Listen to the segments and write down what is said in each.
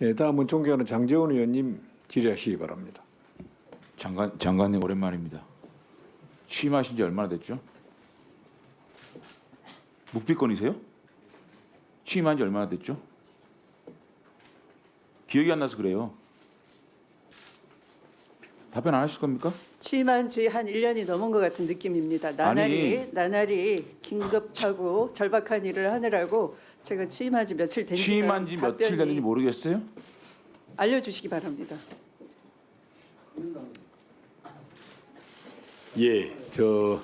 예, 다음은 존경하는 장재원 의원님 질의하시기 바랍니다. 장관 장관님 오랜만입니다. 취임하신 지 얼마나 됐죠? 묵비권이세요? 취임한 지 얼마나 됐죠? 기억이 안 나서 그래요. 답변 안 하실 겁니까? 취임한 지 한 1년이 넘은 것 같은 느낌입니다. 나날이 나날이 긴급하고 절박한 일을 하느라고 제가 취임한 지 며칠 된 지가 취임한 지 며칠 됐는지 모르겠어요? 알려주시기 바랍니다. 예, 저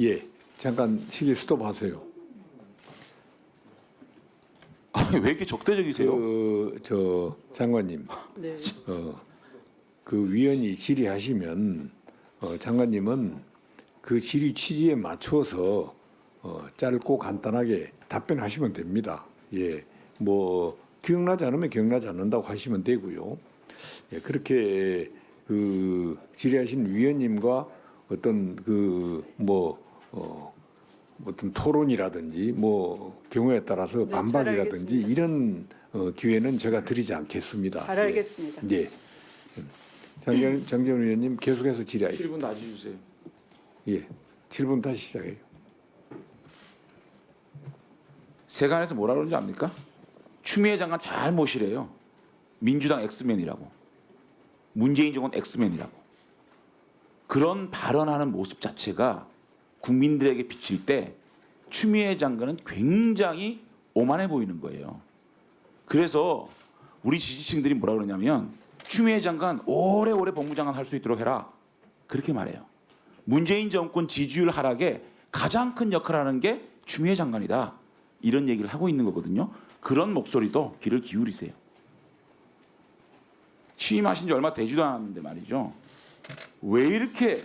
예, 잠깐 시계 스톱하세요. 아니, 왜 이렇게 적대적이세요? 그 저 장관님, 네. 어, 그 위원이 질의하시면 어, 장관님은 그 질의 취지에 맞추어서 어, 짧고 간단하게 답변하시면 됩니다. 예, 뭐 기억나지 않으면 기억나지 않는다고 하시면 되고요. 예, 그렇게 그 질의하신 위원님과 어떤 그뭐 어, 어떤 토론이라든지 뭐 경우에 따라서 네, 잘 반박이라든지. 이런 어, 기회는 제가 드리지 않겠습니다. 잘 알겠습니다. 예. 예. 장경 장경 의원님 계속해서 질의하요. 7분 다시 주세요. 예. 7분 다시 시작해요. 세간에서 뭐라 그러는지 압니까? 추미애 장관 잘 모시래요. 민주당 엑스맨이라고. 문재인 정권 엑스맨이라고. 그런 발언하는 모습 자체가 국민들에게 비칠 때 추미애 장관은 굉장히 오만해 보이는 거예요. 그래서 우리 지지층들이 뭐라 그러냐면 추미애 장관 오래오래 법무장관 할 수 있도록 해라. 그렇게 말해요. 문재인 정권 지지율 하락에 가장 큰 역할을 하는 게 추미애 장관이다. 이런 얘기를 하고 있는 거거든요. 그런 목소리도 귀를 기울이세요. 취임하신 지 얼마 되지도 않았는데 말이죠. 왜 이렇게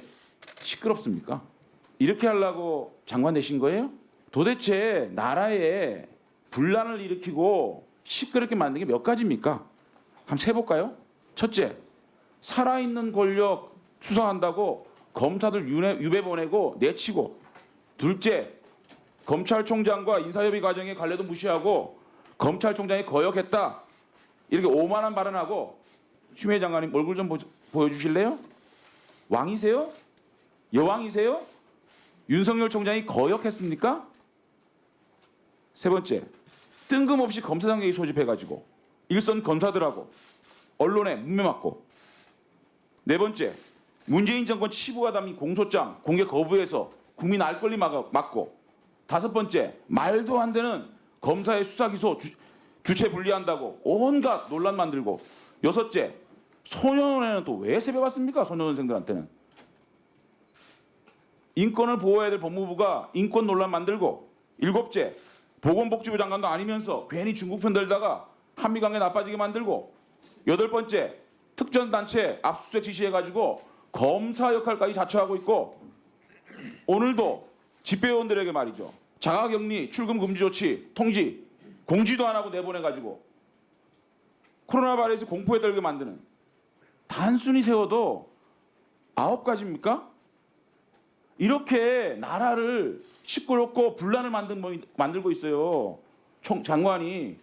시끄럽습니까? 이렇게 하려고 장관 되신 거예요? 도대체 나라에 분란을 일으키고 시끄럽게 만든 게 몇 가지입니까? 한번 세볼까요? 첫째, 살아있는 권력 수사한다고 검사들 유배, 보내고 내치고 둘째, 검찰총장과 인사협의 과정의 관례도 무시하고 검찰총장이 거역했다. 이렇게 오만한 발언하고 추미애 장관님 얼굴 좀 보, 보여주실래요? 왕이세요? 여왕이세요? 윤석열 총장이 거역했습니까? 세 번째, 뜬금없이 검사장에게 소집해가지고 일선 검사들하고 언론에 문매 맞고 네 번째, 문재인 정권 치부하다미 공소장 공개 거부해서 국민 알 권리 막- 막고 다섯 번째, 말도 안 되는 검사의 수사 기소 주, 주체 분리한다고 온갖 논란 만들고. 여섯째, 소년원에는 또 왜 세배 받습니까? 소년원생들한테는. 인권을 보호해야 될 법무부가 인권 논란 만들고. 일곱째, 보건복지부 장관도 아니면서 괜히 중국 편 들다가 한미 관계 나빠지게 만들고. 여덟 번째, 특전 단체 압수수색 지시해가지고 검사 역할까지 자처하고 있고. 오늘도 집배원들에게 말이죠. 자가격리 출금 금지 조치 통지 공지도 안 하고 내보내가지고 코로나 바이러스 공포에 떨게 만드는 단순히 세워도 아홉 가지입니까? 이렇게 나라를 시끄럽고 분란을 만든 모- 만들고 있어요. 총 장관이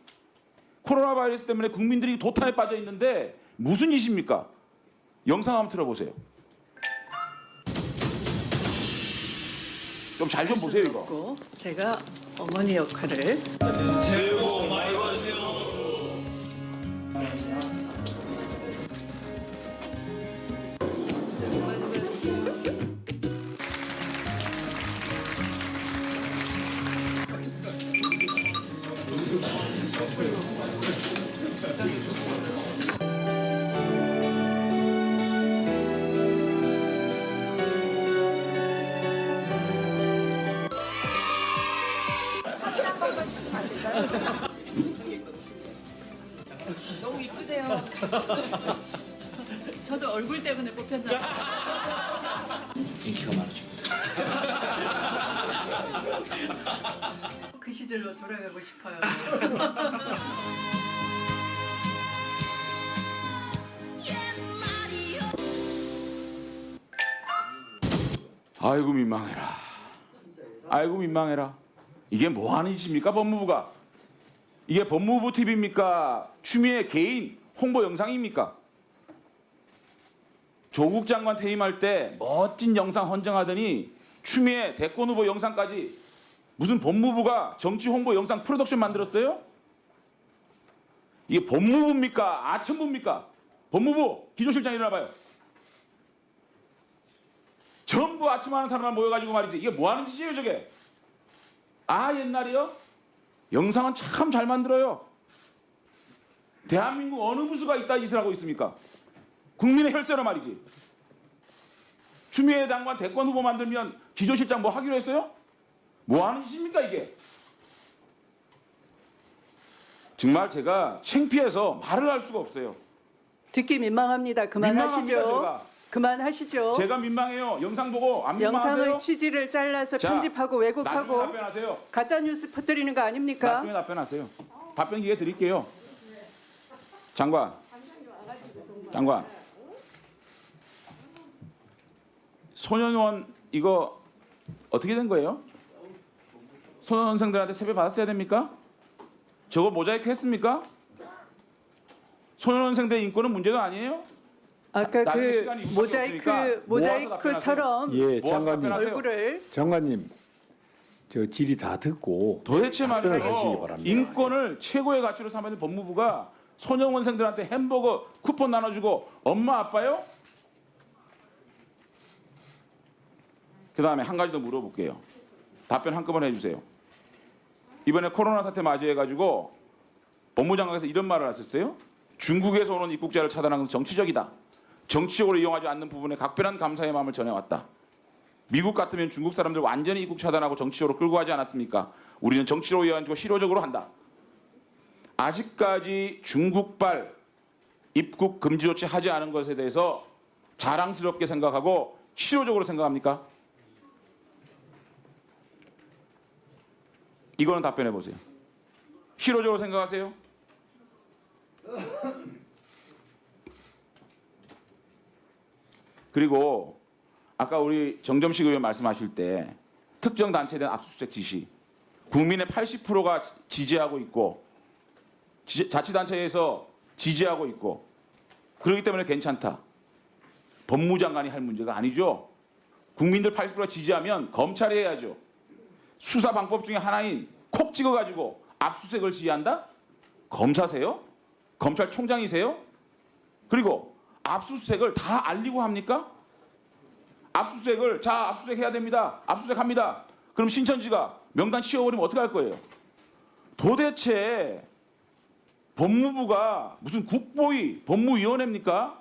코로나 바이러스 때문에 국민들이 도탄에 빠져 있는데 무슨 짓입니까? 영상 한번 틀어보세요. 좀 잘 좀 보세요 이거. 제가 어머니 역할을 너무 이쁘세요. 저도 얼굴 때문에 뽑혔나. 인기가 많으시고. 그 시절로 돌아가고 싶어요. 아이고 민망해라. 아이고 민망해라. 이게 뭐 하는 짓입니까 법무부가? 이게 법무부 TV입니까? 추미애 개인 홍보 영상입니까? 조국 장관 퇴임할 때 멋진 영상 헌정하더니 추미애 대권 후보 영상까지 무슨 법무부가 정치 홍보 영상 프로덕션 만들었어요? 이게 법무부입니까? 아천부입니까? 법무부 기조실장 일어나봐요. 전부 아침하는 사람만 모여가지고 말이지 이게 뭐 하는 짓이에요 저게? 아 옛날이요? 영상은 참 잘 만들어요. 대한민국 어느 부수가 이따 짓을 하고 있습니까? 국민의 혈세로 말이지. 추미애 장관 대권 후보 만들면 기조실장 뭐 하기로 했어요? 뭐 하는 짓입니까 이게? 정말 제가 창피해서 말을 할 수가 없어요. 듣기 민망합니다. 그만하시죠. 민망합니다. 그만하시죠. 제가 민망해요. 영상 보고 안 민망하세요? 영상의 취지를 잘라서 자, 편집하고 나중에 왜곡하고 답변하세요. 가짜 뉴스 퍼뜨리는 거 아닙니까? 나중에 답변하세요. 답변 기회 드릴게요. 장관. 장관. 소년원 이거 어떻게 된 거예요? 소년원생들한테 세배 받았어야 됩니까? 저거 모자이크 했습니까? 소년원생들의 인권은 문제가 아니에요? 아까 나중에 그 시간이 모자이크 없으니까 모자이크처럼 예, 모아서 장관님. 답변하세요. 얼굴을 장관님, 저 질의 다 듣고 도대체 답변을 하시기 말이죠. 바랍니다. 인권을 최고의 가치로 삼는 법무부가 소년원생들한테 햄버거 쿠폰 나눠주고 엄마 아빠요? 그 다음에 한 가지 더 물어볼게요. 답변 한꺼번에 해주세요. 이번에 코로나 사태 맞이해가지고 법무장관께서 이런 말을 하셨어요. 중국에서 오는 입국자를 차단하는 것은 정치적이다. 정치적으로 이용하지 않는 부분에 각별한 감사의 마음을 전해왔다. 미국 같으면 중국 사람들 완전히 입국 차단하고 정치적으로 끌고 가지 않았습니까? 우리는 정치로 이해하고 실효적으로 한다. 아직까지 중국발 입국 금지 조치 하지 않은 것에 대해서 자랑스럽게 생각하고 실효적으로 생각합니까? 이거는 답변해 보세요. 실효적으로 생각하세요? 그리고 아까 우리 정점식 의원 말씀하실 때 특정 단체에 대한 압수수색 지시 국민의 80%가 지지하고 있고 지- 자치단체에서 지지하고 있고 그렇기 때문에 괜찮다. 법무장관이 할 문제가 아니죠. 국민들 80%가 지지하면 검찰이 해야죠. 수사 방법 중에 하나인 콕 찍어가지고 압수수색을 지휘한다? 검사세요? 검찰총장이세요? 그리고 압수수색을 다 알리고 합니까? 압수수색을 자 압수수색 해야 됩니다. 압수수색 합니다. 그럼 신천지가 명단 치워버리면 어떻게 할 거예요? 도대체 법무부가 무슨 국보위 법무위원회입니까?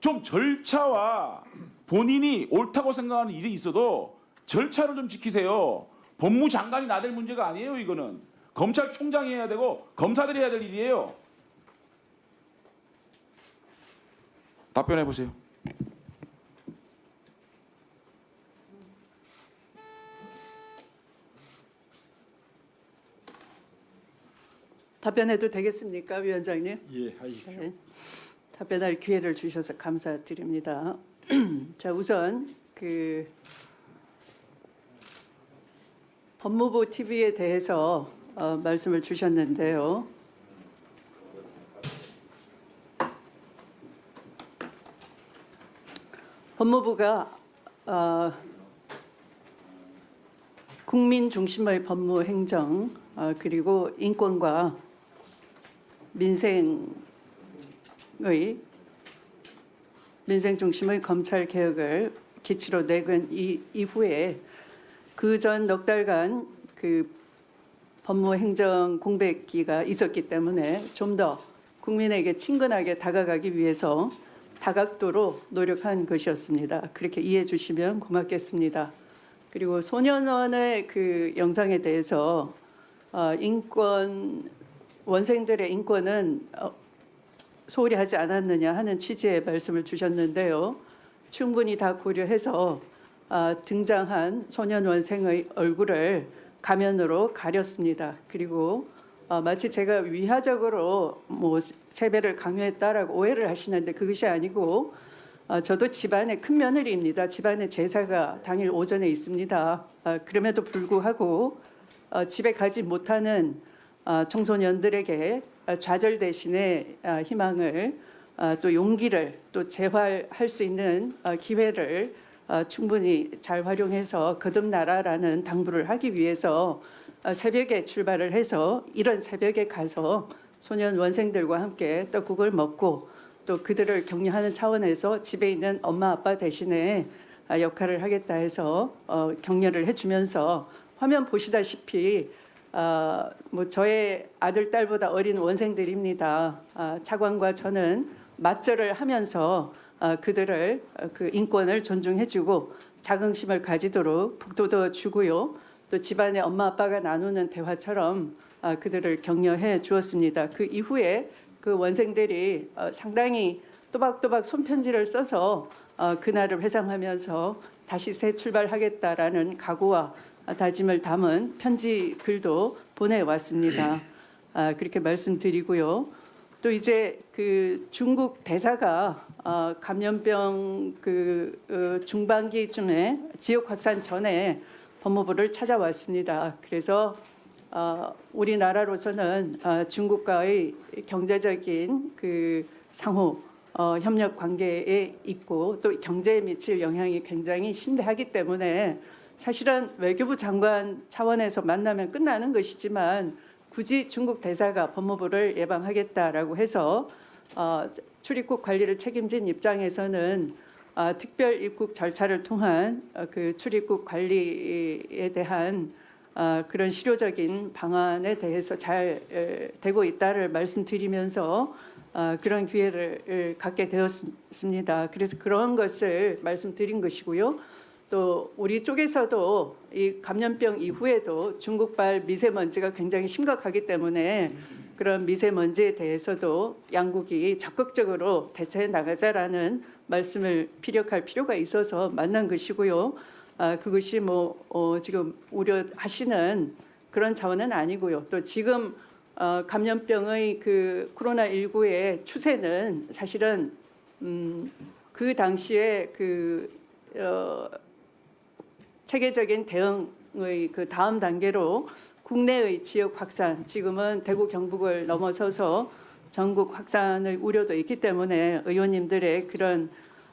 좀 절차와 본인이 옳다고 생각하는 일이 있어도 절차를 좀 지키세요. 법무장관이 나댈 문제가 아니에요, 이거는. 검찰총장이 해야 되고 검사들이 해야 될 일이에요. 답변해 보세요. 답변해도 되겠습니까, 위원장님? 예, 하십시오. 네. 답변할 기회를 주셔서 감사드립니다. 자, 우선 그 법무부 TV에 대해서 어, 말씀을 주셨는데요. 법무부가 어, 국민 중심의 법무 행정 어, 그리고 인권과 민생의 민생 중심의 검찰 개혁을 기치로 내건 이, 이후에 그 전 넉 달간 그 법무 행정 공백기가 있었기 때문에 좀 더 국민에게 친근하게 다가가기 위해서 다각도로 노력한 것이었습니다. 그렇게 이해해 주시면 고맙겠습니다. 그리고 소년원의 그 영상에 대해서 어, 인권 원생들의 인권은 어, 소홀히 하지 않았느냐 하는 취지의 말씀을 주셨는데요. 충분히 다 고려해서 아, 등장한 소년 원생의 얼굴을 가면으로 가렸습니다. 그리고 어, 마치 제가 위화적으로 뭐 세배를 강요했다라고 오해를 하시는데 그것이 아니고 어, 저도 집안의 큰 며느리입니다. 집안의 제사가 당일 오전에 있습니다. 아, 그럼에도 불구하고 어, 집에 가지 못하는 어, 청소년들에게 어, 좌절 대신에 어, 희망을 어, 또 용기를 또 재활할 수 있는 어, 기회를 어, 충분히 잘 활용해서 거듭나라라는 당부를 하기 위해서 어, 새벽에 출발을 해서 이런 새벽에 가서 소년 원생들과 함께 떡국을 먹고 또 그들을 격려하는 차원에서 집에 있는 엄마 아빠 대신에 아, 역할을 하겠다 해서 어, 격려를 해주면서 화면 보시다시피 어, 뭐 저의 아들 딸보다 어린 원생들입니다. 아, 차관과 저는 맞절을 하면서 어, 그들을 어, 그 인권을 존중해주고 자긍심을 가지도록 북돋워 주고요. 또 집안의 엄마 아빠가 나누는 대화처럼 아, 그들을 격려해 주었습니다. 그 이후에 그 원생들이 어, 상당히 또박또박 손편지를 써서 어, 그날을 회상하면서 다시 새 출발하겠다라는 각오와 다짐을 담은 편지 글도 보내왔습니다. 아, 그렇게 말씀드리고요. 또 이제 그 중국 대사가 어, 감염병 그 어, 중반기쯤에 지역 확산 전에 법무부를 찾아왔습니다. 그래서 어, 우리나라로서는 어, 중국과의 경제적인 그 상호 어, 협력 관계에 있고 또 경제에 미칠 영향이 굉장히 심대하기 때문에 사실은 외교부 장관 차원에서 만나면 끝나는 것이지만 굳이 중국 대사가 법무부를 예방하겠다라고 해서 어, 출입국 관리를 책임진 입장에서는 어, 특별 입국 절차를 통한 어, 그 출입국 관리에 대한 어, 그런 실효적인 방안에 대해서 잘 에, 되고 있다를 말씀드리면서 어, 그런 기회를 에, 갖게 되었습니다. 그래서 그런 것을 말씀드린 것이고요. 또 우리 쪽에서도 이 감염병 이후에도 중국발 미세먼지가 굉장히 심각하기 때문에 그런 미세먼지에 대해서도 양국이 적극적으로 대처해 나가자라는 말씀을 피력할 필요가 있어서 만난 것이고요. 아, 그것이 뭐 어, 지금 우려하시는 그런 차원은 아니고요. 또 지금 어, 감염병의 그 코로나 19의 추세는 사실은 음, 그 당시에 그 어, 체계적인 대응의 그 다음 단계로 국내의 지역 확산 지금은 대구 경북을 넘어서서 전국 확산의 우려도 있기 때문에 의원님들의 그런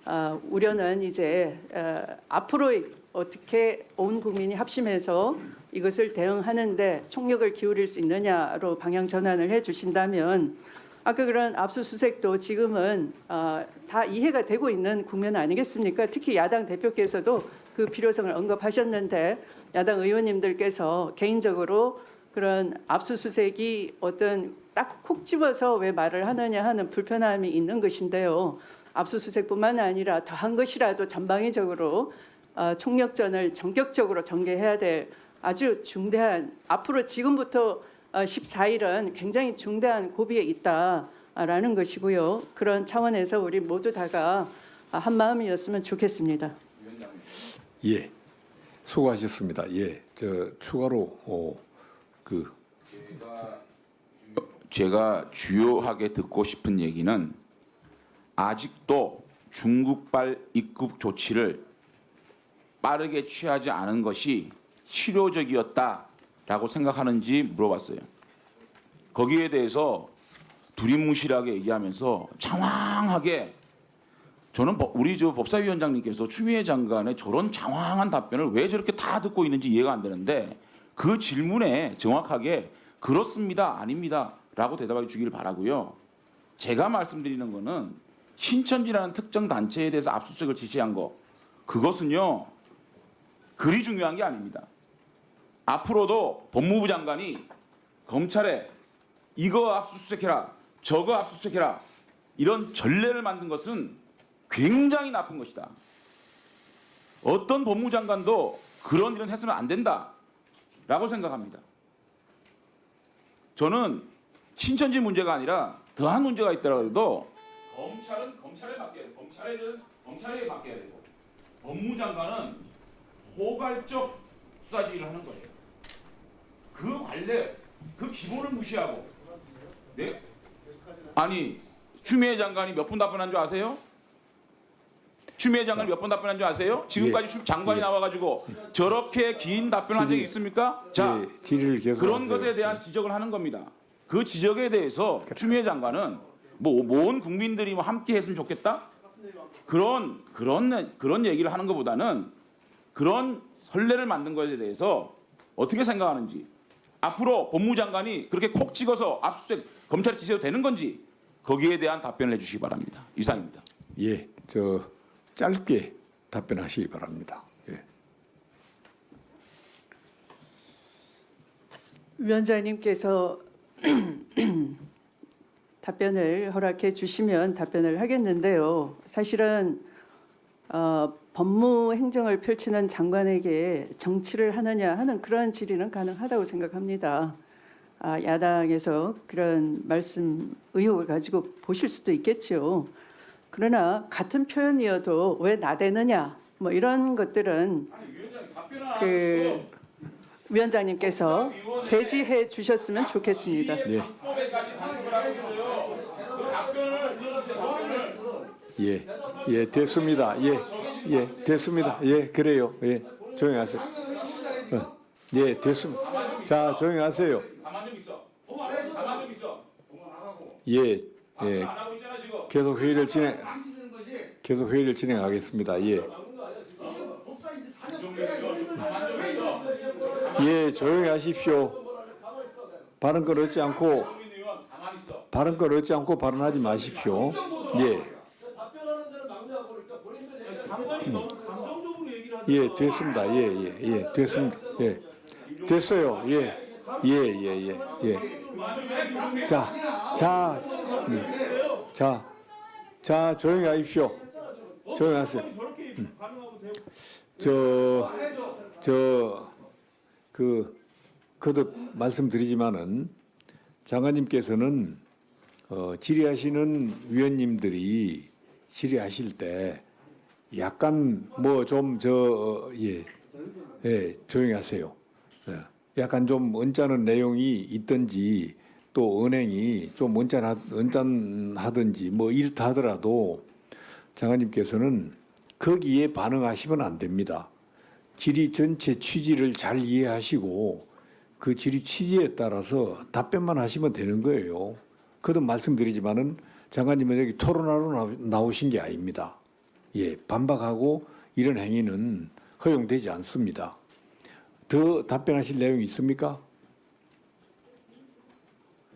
어, 우려는 이제 어, 앞으로 어떻게 온 국민이 합심해서 이것을 대응하는데 총력을 기울일 수 있느냐로 방향 전환을 해주신다면 아까 그런 압수수색도 지금은 어, 다 이해가 되고 있는 국면 아니겠습니까? 특히 야당 대표께서도 그 필요성을 언급하셨는데 야당 의원님들께서 개인적으로 그런 압수수색이 어떤 딱 콕 집어서 왜 말을 하느냐 하는 불편함이 있는 것인데요. 압수수색뿐만 아니라 더한 것이라도 전방위적으로 어, 총력전을 전격적으로 전개해야 될 아주 중대한 앞으로 지금부터 어, 14일은 굉장히 중대한 고비에 있다라는 것이고요. 그런 차원에서 우리 모두 다가 한 마음이었으면 좋겠습니다. 예, 수고하셨습니다. 예, 저 추가로 어, 그 제가 주요하게 듣고 싶은 얘기는 아직도 중국발 입국 조치를 빠르게 취하지 않은 것이 실효적이었다라고 생각하는지 물어봤어요. 거기에 대해서 두리뭉실하게 얘기하면서 장황하게 저는 법- 우리 저 법사위원장님께서 추미애 장관의 저런 장황한 답변을 왜 저렇게 다 듣고 있는지 이해가 안 되는데 그 질문에 정확하게 그렇습니다, 아닙니다라고 대답해 주기를 바라고요. 제가 말씀드리는 거는 신천지라는 특정 단체에 대해서 압수수색을 지시한 거 그것은요 그리 중요한 게 아닙니다. 앞으로도 법무부 장관이 검찰에 이거 압수수색해라, 저거 압수수색해라 이런 전례를 만든 것은 굉장히 나쁜 것이다. 어떤 법무부 장관도 그런 일은 해서는 안 된다 라고 생각합니다. 저는 신천지 문제가 아니라 더한 문제가 있더라도 검찰은 검찰에 맡겨야 돼. 검찰에는 검찰에 맡겨야 되고 법무장관은 포괄적 수사지휘를 하는 거예요. 그 관례, 그 기본을 무시하고 네? 아니 추미애 장관이 몇 분 답변한 줄 아세요? 추미애 장관이 몇 번 답변한 줄 아세요? 지금까지 출- 장관이 예. 나와가지고 저렇게 긴 답변한 적이 질의- 있습니까? 자, 예, 그런. 것에 대한 지적을 하는 겁니다. 그 지적에 대해서 추미애 장관은 뭐온 국민들이 뭐 함께 했으면 좋겠다 그런 그런 그런 얘기를 하는 것보다는 그런 선례를 만든 것에 대해서 어떻게 생각하는지 앞으로 법무장관이 그렇게 콕 찍어서 압수수색 검찰에 지시해도 되는 건지 거기에 대한 답변을 해주시기 바랍니다. 이상입니다. 예, 저 짧게 답변하시기 바랍니다. 예. 위원장님께서 답변을 허락해 주시면 답변을 하겠는데요. 사실은 어, 법무 행정을 펼치는 장관에게 정치를 하느냐 하는 그런 질의는 가능하다고 생각합니다. 아, 야당에서 그런 말씀 의혹을 가지고 보실 수도 있겠죠. 그러나 같은 표현이어도 왜 나대느냐 뭐 이런 것들은 그 위원장님께서 제지해 주셨으면 좋겠습니다. 예. 예, 예, 됐습니다. 예, 예, 됐습니다. 예, 그래요. 예, 조용히 하세요. 어, 예, 됐습니다. 자, 조용히 하세요. 예, 예. 계속 회의를 진행, 계속 회의를 진행하겠습니다. 예. 예, 조용히 하십시오. 발언권 얻지 않고. 발언권 얻지 않고 발언하지 마십시오. 예, 예, 됐습니다. 예, 예, 예, 됐습니다. 예, 됐어요. 예, 예, 예, 예, 예. 자, 자, 음, 자, 자, 조용히 하십시오. 조용히 하세요. 되고 저, 저, 그, 거듭 말씀드리지만은 장관님께서는 어, 질의하시는 위원님들이 질의하실 때 약간 뭐 좀 저, 예, 예, 조용히 하세요. 예, 약간 좀 언짢은 내용이 있든지 또 은행이 좀 언짢하, 언짢하든지 뭐 이렇다 하더라도 장관님께서는 거기에 반응하시면 안 됩니다. 질의 전체 취지를 잘 이해하시고 그 질의 취지에 따라서 답변만 하시면 되는 거예요. 거듭 말씀드리지만은 장관님은 여기 토론하러 나- 나오신 게 아닙니다. 예, 반박하고 이런 행위는 허용되지 않습니다. 더 답변하실 내용이 있습니까?